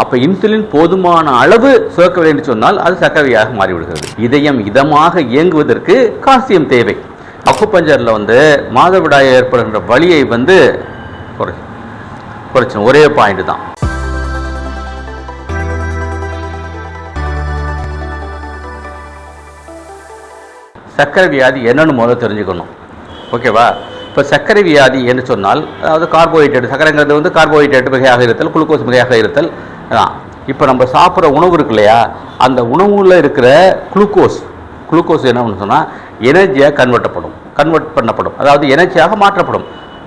அப்போ இன்சுலின் போதுமான அளவு சுரக்கவில்லை என்று சொன்னால் அது சர்க்கரையாக மாறிவிடுகிறது. இதயம் இதமாக இயங்குவதற்கு கால்சியம் தேவை. அக்குப்பஞ்சரில் வந்து மாதவிடாய் ஏற்படுகின்ற வழியை வந்து குறை குறைச்சோம் ஒரே பாயிண்ட் தான். சர்க்கரை வியாதி என்னன்னு முதல்ல தெரிஞ்சுக்கணும். ஓகேவா இப்போ சர்க்கரை வியாதி என்று சொன்னால் அதாவது கார்போஹைட்ரேட் சர்க்கரைங்கிறது வந்து கார்போஹைட்ரேட் மிகையாக இருத்தல் குளுக்கோஸ் மிகையாக இருத்தல் இப்போ நம்ம சாப்பிட்ற உணவு இருக்கு இல்லையா? அந்த உணவுல இருக்கிற குளுக்கோஸ். குளுக்கோஸ் என்ன பண்ணு சொன்னால் எனர்ஜியாக கன்வெர்ட்டப்படும். கன்வெர்ட் பண்ணப்படும். அதாவது எனர்ஜியாக மாற்றப்படும்.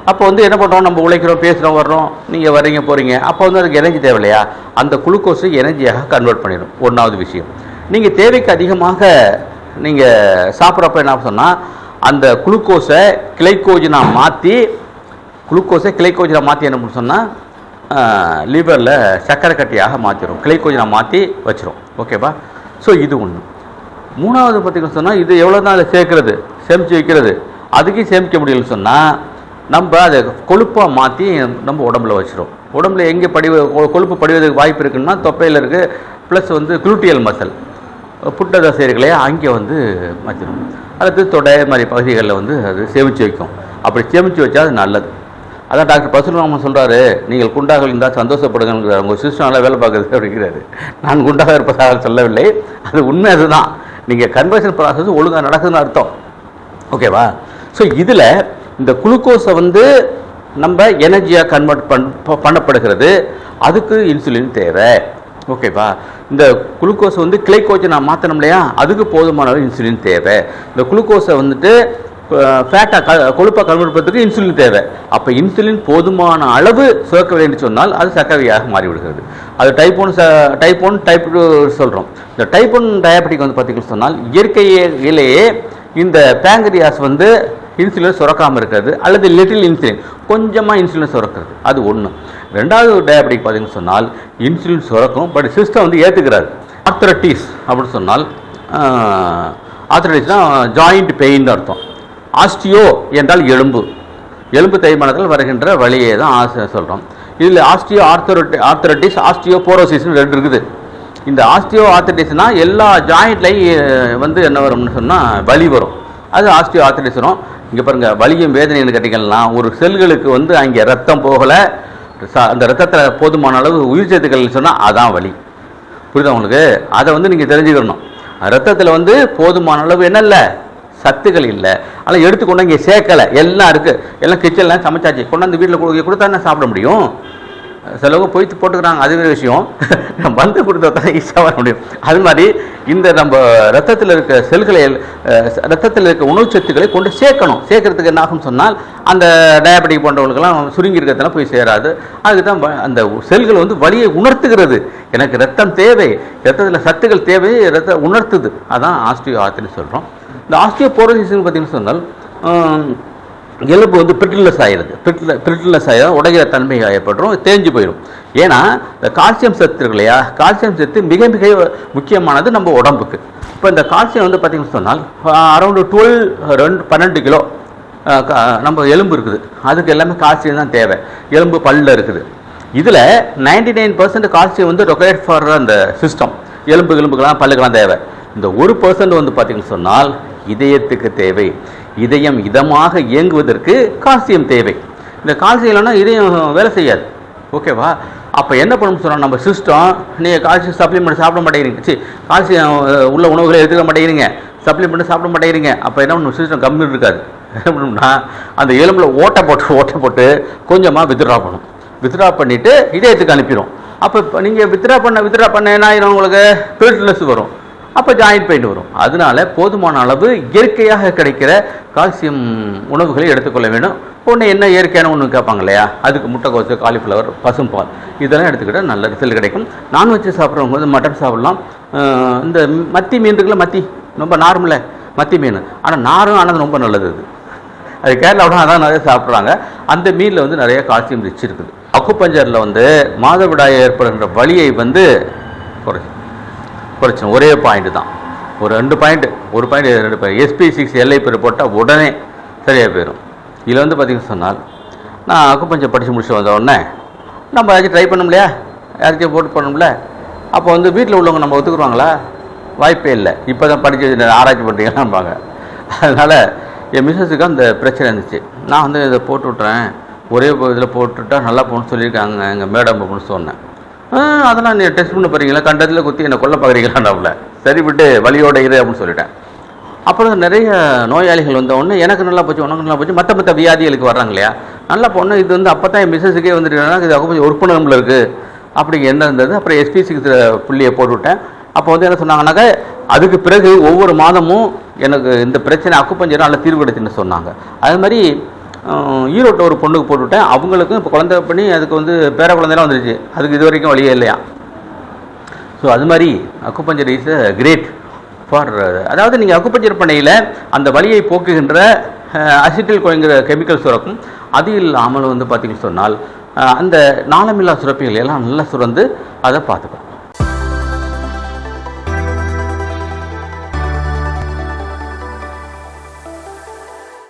அப்போ வந்து என்ன பண்ணுறோம் நம்ம உழைக்கிறோம் பேசுகிறோம் வர்றோம். நீங்கள் வர்றீங்க போகிறீங்க அப்போ வந்து அதுக்கு எனர்ஜி தேவை இல்லையா அந்த குளுக்கோஸை எனர்ஜியாக கன்வெர்ட் பண்ணிடும். ஒன்றாவது விஷயம். நீங்கள் தேவைக்கு அதிகமாக நீங்கள் சாப்பிட்றப்ப என்ன சொன்னால் அந்த குளுக்கோஸை கிளைக்கோஜனாக மாற்றி குளுக்கோஸை கிளைக்கோஜனாக மாற்றி என்ன பண்ண சொன்னால் லிவரில் சர்க்கரை கட்டியாக மாற்றிடும் கிளைக்கோஜனாக மாற்றி வச்சிரும். ஓகேவா? ஸோ இது ஒன்று மூணாவது பார்த்தீங்கன்னு சொன்னால் இது எவ்வளோ தான் அதை சேர்க்கறது? சேமித்து வைக்கிறது. அதுக்கும் சேமிக்க முடியலன்னு சொன்னால் நம்ம அதை கொழுப்பாக மாற்றி நம்ம உடம்புல வச்சிரும். உடம்புல எங்கே படிவ கொழுப்பு படிவதற்கு வாய்ப்பு இருக்குன்னா தொப்பையில் இருக்குது ப்ளஸ் வந்து குளூட்டியல் மசல் புட்ட தசைகளே அங்கே வந்து வச்சிடும் அடுத்து தொடை மாதிரி பகுதிகளில் வந்து அது சேமித்து வைக்கும். அப்படி சேமித்து வச்சா அது நல்லது. அதான் டாக்டர் பசுராமன் சொல்கிறாரு நீங்கள் குண்டாக இருந்தால் சந்தோஷப்படுங்கிறார் உங்கள் சிஸ்டம் நல்லா வேலை பார்க்குறது அப்படிங்கிறாரு. நான் குண்டாக இருப்பதாக சொல்லவில்லை. அது உண்மை அதுதான். நீங்கள் கன்வர்ஷன் ப்ராசஸ் ஒழுங்காக நடக்குதுன்னு அர்த்தம். ஓகேவா ஸோ இதில் இந்த குளுக்கோஸை வந்து நம்ம எனர்ஜியாக கன்வெர்ட் பண் பண்ணப்படுகிறது. அதுக்கு இன்சுலின் தேவை. ஓகேவா இந்த குளுக்கோஸ் வந்து கிளைக்கோஜனை மாற்றணும் இல்லையா? அதுக்கு போதுமான இன்சுலின் தேவை. இந்த குளுக்கோஸை வந்துட்டு ஃபேட்டாக கொழுப்பாக கொழுப்பை பண்ணுறதுக்கு இன்சுலின் தேவை. அப்போ இன்சுலின் போதுமான அளவு சுரக்கவில்லை என்று சொன்னால் அது சர்க்கரையாக மாறிவிடுகிறது. அது type one type one type two சொல்கிறோம் இந்த டைப் ஒன் டயபெட்டிக் வந்து பார்த்தீங்கன்னு சொன்னால் இயற்கையிலேயே இந்த பேங்கரியாஸ் வந்து இன்சுலின் சுரக்காமல் இருக்கிறது அல்லது லிட்டில் இன்சுலின் கொஞ்சமாக இன்சுலின் சுரக்கிறது. அது ஒன்று ரெண்டாவது டயபெட்டிக் பார்த்தீங்கன்னு சொன்னால் இன்சுலின் சுரக்கும் பட் சிஸ்டம் வந்து ஏற்றுக்கிறாரு ஆர்த்தரட்டிஸ் அப்படின்னு சொன்னால் ஆர்த்தரட்டிஸ்னால் ஜாயிண்ட் பெயின் அர்த்தம். ஆஸ்டியோ என்றால் எலும்பு. எலும்பு தேய்மானத்தில் வருகின்ற வழியை தான் ஆச சொல்கிறோம் இதில் ஆஸ்டியோ ஆர்த்தரோட்டி ஆர்த்தரட்டிஸ் ஆஸ்டியோ போரோசிஸ்னு ரெண்டு இருக்குது. இந்த ஆஸ்டியோ ஆர்த்தரட்டிஸ்னால் எல்லா ஜாயிண்ட்லையும் வந்து என்ன வரும்னு சொன்னால் வலி வரும். அது ஆஸ்டியோ ஆர்த்தரட்டிஸ் வரும். இங்கே பாருங்கள் வலியும் வேதனைன்னு கேட்டிங்கன்னா ஒரு செல்களுக்கு வந்து அங்கே ரத்தம் போகலை அந்த ரத்தத்தில் போதுமான அளவு உயிர் சேர்த்துக்கள் சொன்னால் அதான் வலி. புரியுதா உங்களுக்கு? அதை வந்து நீங்கள் தெரிஞ்சுக்கணும். ரத்தத்தில் வந்து போதுமான அளவு என்ன இல்லை சத்துக்கள் இல்லை. ஆனால் எடுத்து கொண்டு இங்கே சேர்க்கலை. எல்லாம் இருக்குது எல்லாம் கிச்சன்லாம் சமைச்சாச்சு. கொண்டாந்து வீட்டில் கொடுத்தா என்ன சாப்பிட முடியும்? செலவு போய்த்து போட்டுக்கிறாங்க அது வேறு விஷயம். நம்ம வந்து கொடுத்தா தான் ஈஸியாக வர முடியும். அது மாதிரி இந்த நம்ம ரத்தத்தில் இருக்க செல்களை ரத்தத்தில் இருக்க உணவு சத்துக்களை கொண்டு சேர்க்கணும். சேர்க்கறதுக்கு என்ன ஆகும் சொன்னால் அந்த டயபெட்டிக் போன்றவங்களுக்கெல்லாம் சுருங்கி இருக்கிறதுனால போய் சேராது. அதுக்கு தான் அந்த செல்கள் வந்து வழியை உணர்த்துகிறது. எனக்கு ரத்தம் தேவை. ரத்தத்தில் சத்துக்கள் தேவை ரத்த உணர்த்துது. அதான் ஆஸ்டியோ ஆர்த்தின்னு சொல்கிறோம் இந்த ஆஸ்டியோ போரோசிஸ்னு பார்த்தீங்கன்னு சொன்னால் எலும்பு வந்து பிரிட்டில்னஸ் ஆகிடுது பிரிட்டில் பிரிட்டில்னஸ் ஆகிடும் உடைகிற தன்மை ஏற்பட்டுரும் தேஞ்சு போயிடும். ஏன்னா இந்த கால்சியம் சத்து இருக்கு இல்லையா கால்சியம் சத்து மிக மிக முக்கியமானது நம்ம உடம்புக்கு. இப்போ இந்த கால்சியம் வந்து பார்த்தீங்கன்னு சொன்னால் அரௌண்டு டுவெல் ரெண்டு பன்னெண்டு கிலோ நம்ம எலும்பு இருக்குது. அதுக்கு எல்லாமே கால்சியம் தான் தேவை. எலும்பு பல்லில் இருக்குது. இதில் நைன்டி நைன் பர்சன்ட் கால்சியம் வந்து ரொக்கேட் ஃபார் அந்த சிஸ்டம் எலும்பு எலும்புக்கெல்லாம் பல்லுக்கெல்லாம் தேவை. இந்த ஒரு பர்சன்ட் வந்து பார்த்தீங்கன்னு சொன்னால் இதயத்துக்கு தேவை. இதயம் இதமாக இயங்குவதற்கு கால்சியம் தேவை. இந்த கால்சியம் இல்லைன்னா இதயம் வேலை செய்யாது. ஓகேவா அப்போ என்ன பண்ணணும் சொன்னால் நம்ம சிஸ்டம் நீங்கள் கால்சியம் சப்ளிமெண்ட் சாப்பிட மாட்டேங்கிறீங்க. சரி கால்சியம் உள்ள உணவுகளை எடுத்துக்க மாட்டேங்கிறீங்க. சப்ளிமெண்ட் சாப்பிட மாட்டேங்கிறீங்க. அப்போ என்ன பண்ணணும்? சிஸ்டம் கம்மி இருக்காது. என்ன பண்ணணும்னா அந்த எலும்பில் ஓட்டை போட்டு ஓட்டை போட்டு கொஞ்சமாக வித்ட்ரா பண்ணும் வித்ட்ரா பண்ணிவிட்டு இதயத்துக்கு அனுப்பிடும் அப்போ நீங்கள் வித்ட்ரா பண்ண வித்ட்ரா பண்ண என்ன ஆயிரும் உங்களுக்கு? பிரிட்லெஸ் வரும். அப்போ ஜாயிண்ட் பெயின் வரும். அதனால போதுமான அளவு இயற்கையாக கிடைக்கிற கால்சியம் உணவுகளை எடுத்துக்கொள்ள வேண்டும். ஒன்று என்ன இயற்கையான ஒன்று கேட்பாங்க இல்லையா? அதுக்கு முட்டைக்கோசு காலிஃப்ளவர் பசும்பால். இதெல்லாம் எடுத்துக்கிட்டால் நல்ல ரிசல்ட் கிடைக்கும். நான்வெஜ் சாப்பிட்றவங்க வந்து மட்டன் சாப்பிட்லாம். இந்த மத்தி மீன் இருக்குல்ல மத்தி. ரொம்ப நார்மல மத்தி மீன். ஆனால் நாரும் ஆனது ரொம்ப நல்லது அது. அது கேரளாவோட அதான் நிறைய சாப்பிட்றாங்க. அந்த மீனில் வந்து நிறைய கால்சியம் ரிச் இருக்குது. அக்குப்பஞ்சரில் வந்து மாதவிடாய் ஏற்படுகின்ற வழியை வந்து குறை பிரச்சனை. ஒரே பாயிண்ட் தான். ஒரு ரெண்டு பாயிண்ட் ஒரு பாயிண்ட் ரெண்டு பாயிண்ட் எஸ்பி சிக்ஸ் எல்ஐ பேர் போட்டால் உடனே சரியாக போயிடும் இதில் வந்து பார்த்திங்கன்னு சொன்னால் நான் அக்குப்பஞ்சம் படித்து முடிச்சு வந்த உடனே நம்ம ஏதாச்சும் ட்ரை பண்ண இல்லையா யார்கிட்டயும் போட்டு பண்ணணும்ல? அப்போ வந்து வீட்டில் உள்ளவங்க நம்ம ஒத்துக்குருவாங்களா? வாய்ப்பே இல்லை. இப்போ தான் படித்து ஆராய்ச்சி பண்ணுறீங்களாம்பாங்க அதனால் என் மிஸ்ஸஸுக்கு அந்த பிரச்சனை இருந்துச்சு. நான் வந்து இதை போட்டு விட்றேன் ஒரே இதில் போட்டுவிட்டா நல்லா போகணும்னு சொல்லியிருக்காங்க. எங்கள் மேடம் அப்படின்னு சொன்னேன். அதெல்லாம் நீ டெஸ்ட் பண்ண போகிறீங்களா கண்டத்தில் குத்தி என்னை கொல்ல பார்க்குறீங்களாண்டாவில் சரி விட்டு வலியோட இரு அப்படின்னு சொல்லிட்டேன். அப்புறம் நிறைய நோயாளிகள் வந்த உடனே எனக்கு நல்லா போச்சு உனக்கு நல்லா போச்சு மற்ற மற்ற வியாதிகளுக்கு வர்றாங்க இல்லையா? நல்லா பொண்ணு இது வந்து அப்போ தான் என் மிஸ்ஸஸுக்கே வந்துட்டு இது கொஞ்சம் உறுப்பினர்ல இருக்குது அப்படி என்ன இருந்தது? அப்புறம் எஸ்பிசிக்கு புள்ளியை போட்டுவிட்டேன் அப்போ வந்து என்ன சொன்னாங்கன்னாக்கா அதுக்கு பிறகு ஒவ்வொரு மாதமும் எனக்கு இந்த பிரச்சனை அக்குப்பஞ்சர் நல்ல தீர்வு கிடைச்சுன்னு சொன்னாங்க. அது மாதிரி ஈரோட்டில் ஒரு பொண்ணுக்கு போட்டுவிட்டேன். அவங்களுக்கும் இப்போ குழந்தை பண்ணி அதுக்கு வந்து பேர குழந்தைலாம் வந்துருச்சு. அதுக்கு இது வரைக்கும் வழியே இல்லையா? ஸோ அது மாதிரி அக்குப்பஞ்சர் இஸ் கிரேட் ஃபார் அதாவது நீங்கள் அக்குப்பஞ்சர் பண்ணையில் அந்த வழியை போக்குகின்ற அசிட்டில் குறைங்கிற கெமிக்கல் சுரக்கும். அது இல்லாமல் வந்து பார்த்தீங்கன்னு சொன்னால் அந்த நாளமில்லா சுரப்பிகள் எல்லாம் நல்லா சுரந்து அதை பார்த்துக்கும்